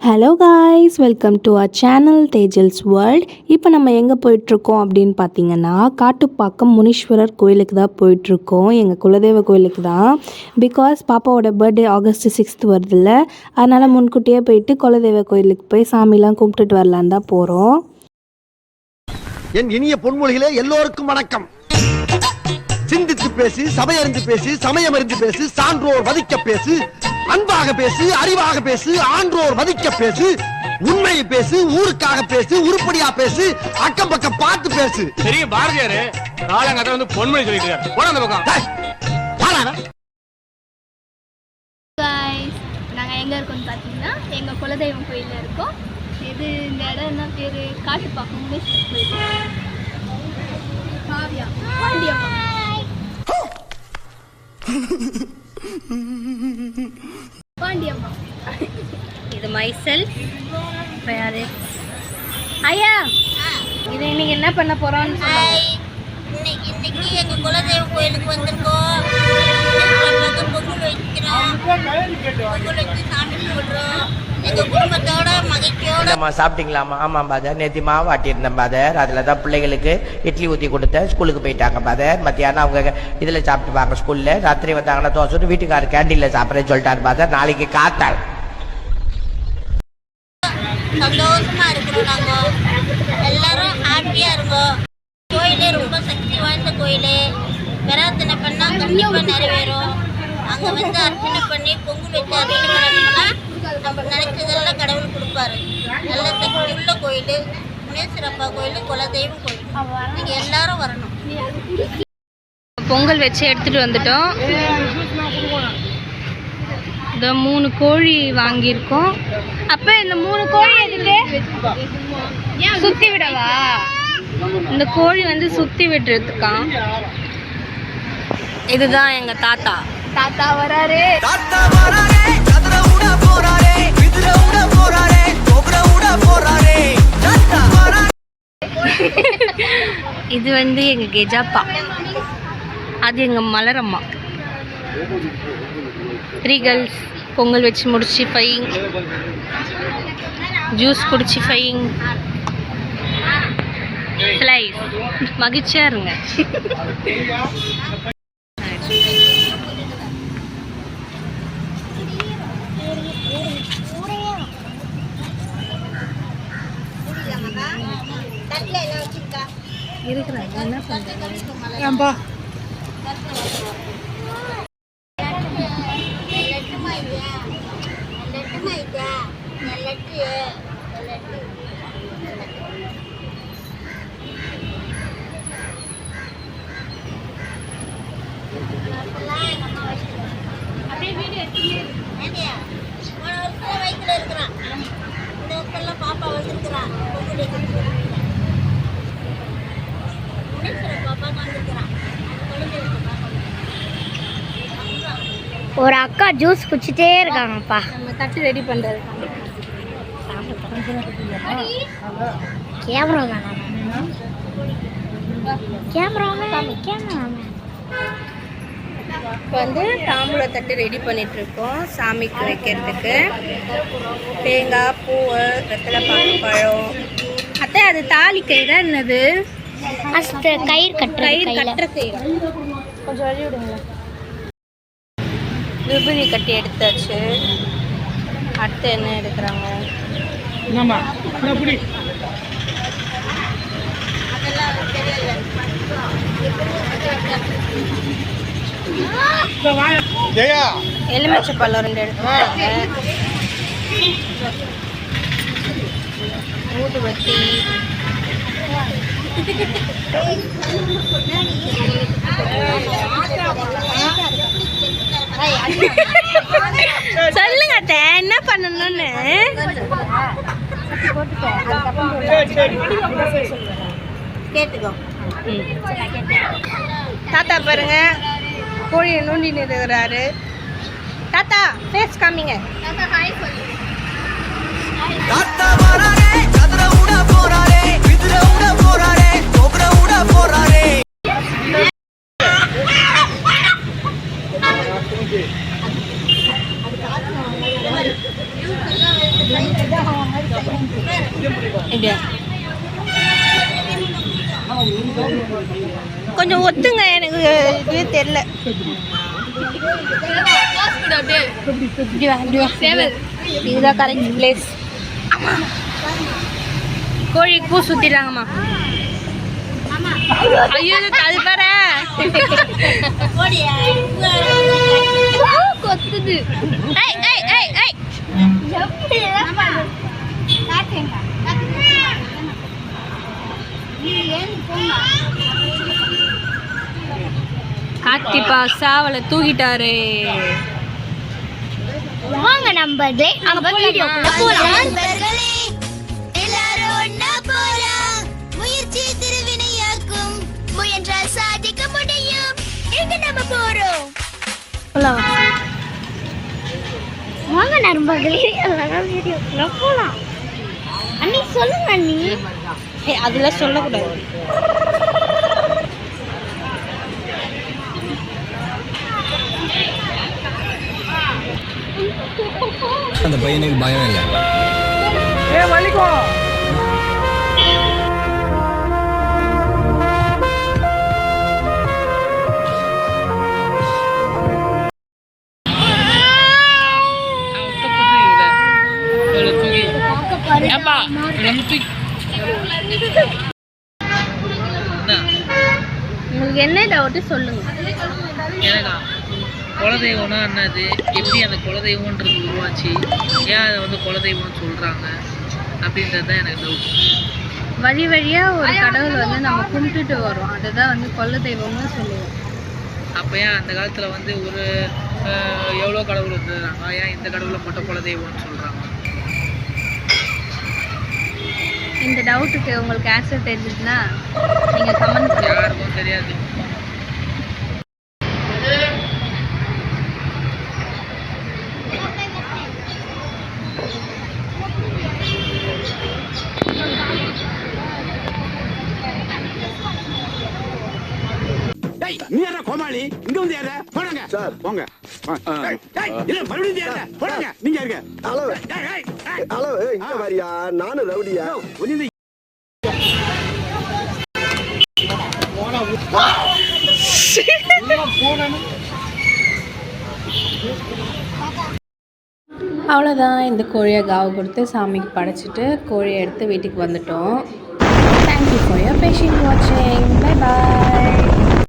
Hello guys welcome to our channel Tejal's world இப்போ நம்ம எங்கே போயிட்டுருக்கோம் அப்படின்னு பார்த்தீங்கன்னா காட்டுப்பாக்கம் முனீஸ்வரர் கோயிலுக்கு தான் போயிட்டுருக்கோம். எங்கள் குலதெய்வ கோயிலுக்கு தான். பிகாஸ் பாப்பாவோட பர்த்டே ஆகஸ்ட் சிக்ஸ்த் வருதுல்ல. அதனால் முன்கூட்டியே போயிட்டு குலதெய்வ கோயிலுக்கு போய் சாமிலாம் கும்பிட்டுட்டு வரலான் தான் போகிறோம் என் இனிய பொன்மொழிகளே எல்லோருக்கும் வணக்கம். சிந்தித்து பேசு சபையறிந்து பேசு சமயமறிந்து பேசு சான்றோர் வதிக்க பேசு அன்பாக பேசு அறிவாக பேசு ஆன்றோர் மதிக்க பேசு உண்மையை பேசு ஊருக்காக பேசு உருப்படியா பேசு அக்கம் பக்கம் பார்த்து பேசு. பெரிய பாரதியாரு காலங்கத்தை வந்து பொன்மொழி சொல்லிட்டு இருக்காரு. போட அந்த பக்கம். நாங்கள் எங்கே இருக்கோம்னு பார்த்தீங்கன்னா எங்கள் குலதெய்வம் கோயிலில் இருக்கோம். இது இந்த இடம் என்ன பேர் காட்டுப்பாக்கம் காவியா பாண்டியம்மா. பாண்டியம்மா. இது மைசெல் யாரு ஐயா இது இன்னைக்கு என்ன பண்ண சொல்லுங்க. இன்னைக்கு இன்னைக்கு எங்க குலதெய்வ கோயிலுக்கு வந்திருக்கோம். வந்து பொங்கல் வைக்கிறோம். பொங்கல் வச்சு சாமி கும்பிடுறோம். எங்க குடும்பத்தோட என்னம்மா இல்லைம்மா சாப்பிட்டீங்களாம்மா? ஆமாம் பாதர் நேற்று மாவு ஆட்டியிருந்தேன் பாதர் அதில் தான் பிள்ளைகளுக்கு இட்லி ஊற்றி கொடுத்தேன். ஸ்கூலுக்கு போயிட்டாங்க பாதர் மத்தியானம் அவங்க இதில் சாப்பிட்டுப்பாங்க ஸ்கூலில். ராத்திரி வந்தாங்கன்னா தோசை வீட்டுக்காரர் கேண்டீனில் சாப்பிட்றேன்னு சொல்லிட்டாரு பாதர் நாளைக்கு காத்தாள். சந்தோஷமா இருக்கிறோம் எல்லாரும் இருக்கோம் ரொம்ப சக்தி வாய்ந்த பிரார்த்தனை நிறைவேறும். வந்து அர்ச்சனை பண்ணி பொங்கல் வச்சு அர்ச்சனை பண்ணோம்னா நம்ம நினைச்சதெல்லாம் கடவுள் கொடுப்பாரு. நல்ல சக்தி உள்ள கோயில் முனேஸ்வரப்பா கோயில் குலதெய்வம் கோயில். நீங்க எல்லாரும் வரணும். பொங்கல் வச்சு எடுத்துட்டு வந்துட்டோம். இந்த மூணு கோழி வாங்கியிருக்கோம். அப்ப இந்த மூணு கோழி எதுக்கு? சுத்தி விடவா? இந்த கோழி வந்து சுத்தி விடுறதுக்காம் இதுதான் எங்க தாத்தா. தாத்தா வராரு. வந்து எங்கள் கெஜாப்பா அது எங்கள் மலரம்மா. த்ரீ கேர்ள்ஸ் பொங்கல் வச்சு முடிச்சு ஃபைங் ஜூஸ் குடிச்சு ஃபைங் ஸ்லைஸ் மகிழ்ச்சியா இருங்க. இருக்கிறாங்க. என்ன லட்டுமா இல்லையா லட்டு லட்டு ஏண்டியா, போன வருஷம் வயித்துல இருக்கிறான். இந்த வருஷம்லாம் பாப்பா வந்திருக்கிறான் பொங்கல் வைக்கிறதுக்கு. முனீஸ்வரன் பாப்பா வந்திருக்கிறான் குழந்தை பாப்பா ஒரு அக்கா ஜூஸ் குடிச்சிட்டே இருக்காங்கப்பா. நம்ம தட்டு ரெடி பண்ணுறது கேமரா கேமரா கேமரா இப்போ வந்து தாம்பூல தட்டு ரெடி பண்ணிட்டு இருக்கோம் சாமிக்கு வைக்கிறதுக்கு. தேங்காய் பூ வெத்தலை பழம். அத்தை அது தாலி கயிறா என்னது? கயிறு கட்டுற கயிறு கட்டுற கொஞ்சம் வழி விடுங்க விபூதி கட்டி எடுத்தாச்சு. அடுத்து என்ன எடுக்கிறாங்க? எலுமிச்சை பழம் ரெண்டு எடுத்துக்காங்க ஊதுபத்தி சொல்லுங்க அத்தை என்ன பண்ணணும்னு? கேட்டுக்கோ. தாத்தா பாருங்க கோழியை நோண்டி நிறுகிறாரு. தாத்தா ஃபேஸ் காமிங்க. தாத்தா வராரே, சதுர உட போறாரே, விதுர உட போறாரே, கொபுர உட போறாரே. கொஞ்சம் ஒத்துங்க எனக்கு இதுவே வா சேவல். இதுதான் கரெக்ட் பிளேஸ் கோழி பூ சுத்திடுறாங்கம்மா. ஐயோ தள்ளுற கோழியா கொத்துது. ஏய் ஏய் ஏய் ஏய். கார்த்திப்பா சாவலை தூக்கிட்டாரு. வாங்க நம்ம வீடியோக்குள்ள போலாம். முயன்றால் சாதிக்க முடியும். எங்க நம்ம போறோம்? வாங்க நண்பர்களே எல்லாரும் வீடியோக்குள்ள போலாம். அண்ணி சொல்லுங்க அண்ணி. அதெல்லாம் சொல்லக்கூடாது. அந்த பையனுக்கு பயம் இல்லை. உங்களுக்கு என்ன டவுட்டு சொல்லுங்க. எனக்கா குலதெய்வம்னா என்னது? எப்படி அந்த குலதெய்வம்ன்றது உருவாச்சு? ஏன் அதை வந்து குலதெய்வம்னு சொல்கிறாங்க அப்படின்றது தான் எனக்கு டவுட் வழி வழியா ஒரு கடவுள் வந்து நம்ம கும்பிட்டுட்டு வரோம். அதுதான் வந்து கொல்ல தெய்வம்னு சொல்லுவோம். அப்போ ஏன் அந்த காலத்தில் வந்து ஒரு எவ்வளோ கடவுள் இருந்துறாங்க ஏன் இந்த கடவுளை மட்டும் குலதெய்வம்னு சொல்கிறாங்க இந்த டவுட்டுக்கு உங்களுக்கு ஆன்சர் தெரிஞ்சதுன்னா நீங்கள் கமெண்ட் யாருக்கும் தெரியாது. கோமாளி இங்க வந்து யாரா போடுங்க சார். போங்க. இல்ல மறுபடியும் யாரா போடுங்க நீங்க இருங்க ஹலோ. ஹலோ இங்க வரியா? நானும் ரவுடியா? ஒளிந்து அவ்வளோதான் இந்த கோழியை காவு கொடுத்து சாமிக்கு படைச்சிட்டு கோழியை எடுத்து வீட்டுக்கு வந்துட்டோம். Thank you for your patience வாட்சிங் பை பாய்